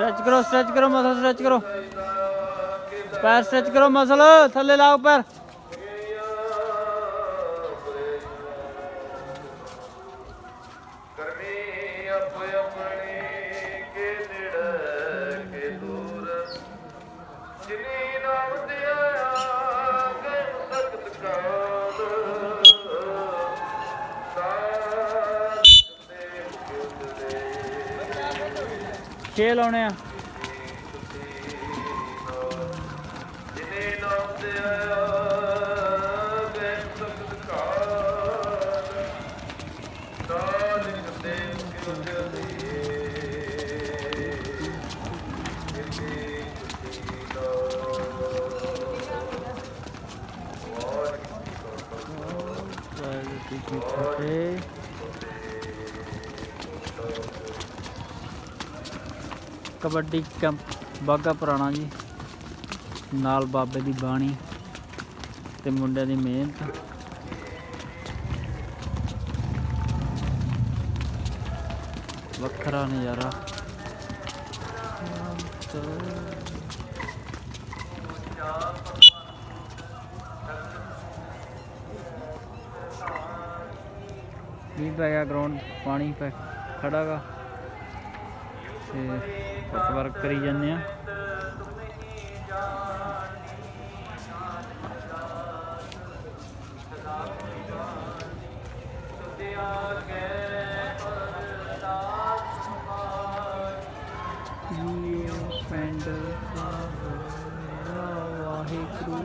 Stretch ਕਰੋ stretch ਕਰੋ muscle stretch ਕਰੋ। ਪੈਰ ਸਟ੍ਰੈਚ ਕਰੋ ਮਸਲ ਥੱਲੇ ਲਾਓ ਪੈਰ 6 ਲਾਉਣੇ ਆ Thank you. Kabaddi camp Bagha Purana ਜੀ। ਨਾਲ ਬਾਬੇ ਦੀ ਬਾਣੀ ਤੇ ਮੁੰਡਿਆਂ ਦੀ ਮਿਹਨਤ। ਵੱਖਰਾ ਨਜ਼ਾਰਾ। ਵੀ ਪੈ ਗਿਆ ਗਰਾਊਂਡ ਪਾਣੀ ਪੈ ਖੜਾਗਾ ਤੇ ਫੁੱਟ ਵਰਕ ਕਰੀ ਜਾਂਦੇ ਆ। ਜੀਓ ਪਿੰਡ ਵਾਹਿਗੁਰੂ।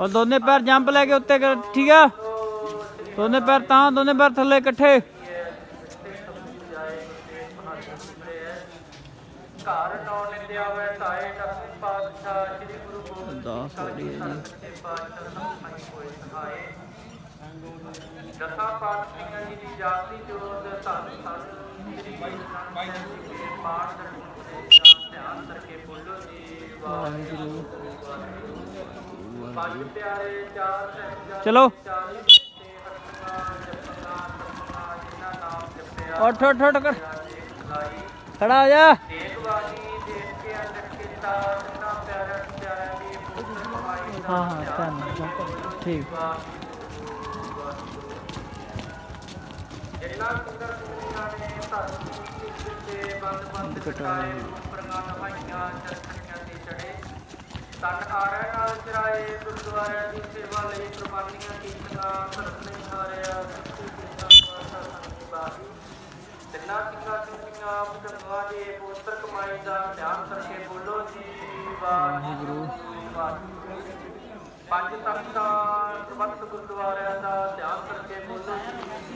ਔਰ ਦੋਨੇ ਪੈਰ ਜੰਪ ਲੈ ਕੇ ਉੱਤੇ ਕਰ ਠੀਕ ਆ ਦੋਨੇ ਪੈਰ ਤਾਂ ਦੋਨੇ ਪੈਰ ਥੱਲੇ ਇਕੱਠੇ ਘਰ ਨੌ ਨਿੰਦਿਆ ਵੈ ਤਾਏ ਦਸਵੇਂ ਪਾਤਸ਼ਾਹ ਸ੍ਰੀ ਗੁਰੂ ਗੋਬਿੰਦ ਅਰਦਾਸ ਹੋ ਰਹੀ ਹੈ ਜੀ ਸੱਚੇ ਪਾਤਸ਼ਾਹ ਸਤਿ ਹੋਏ ਸਹਾਏ ਦਸਾਂ ਪਾਤਸ਼ਾਹਾਂ ਜੀ ਦੀ ਜਾਤੀ ਜੋਤ ਧੰਨ ਧੰਨ ਸ੍ਰੀ ਗੁਰੂ ਨਾਨਕ ਦੇਵ ਜੀ ਦੇ ਪਾਠ ਦੇ ਦਾ ਧਿਆਨ ਕਰਕੇ ਬੋਲੋ ਜੀ ਵਾਹਿਗੁਰੂ चलो। उठ उठ उठ कर। खड़ा हो जा। हाँ हाँ ठीक। कटाया ਤਨ ਆਰੇ ਨਾਲ ਚਰਾਏ ਦੀ ਸੇਵਾ ਲਈ ਕੁਰਬਾਨੀਆਂ ਕੀਤੀਆਂ ਧਰਮ ਨੇ ਹਾਰਿਆ ਸੱਚੀ ਕਿਰਪਾ ਸੰਤ ਬਾਹੀ ਤਿੰਨਾ ਸਿੰਘਾਂ ਸਿੰਘਾਂ ਮੁਕੰਦਵਾ ਦੇ ਪੁੱਤਰ ਕਮਾਈ ਦਾ ਧਿਆਨ ਕਰਕੇ ਬੋਲੋ ਜੀ, ਵਾਹਿਗੁਰੂ ਵਾਹਿਗੁਰੂ। ਪੰਜ ਤਖਤਾਂ ਸਰਬੱਤ ਗੁਰਦੁਆਰਿਆਂ ਦਾ ਧਿਆਨ ਕਰਕੇ ਬੋਲੋ ਜੀ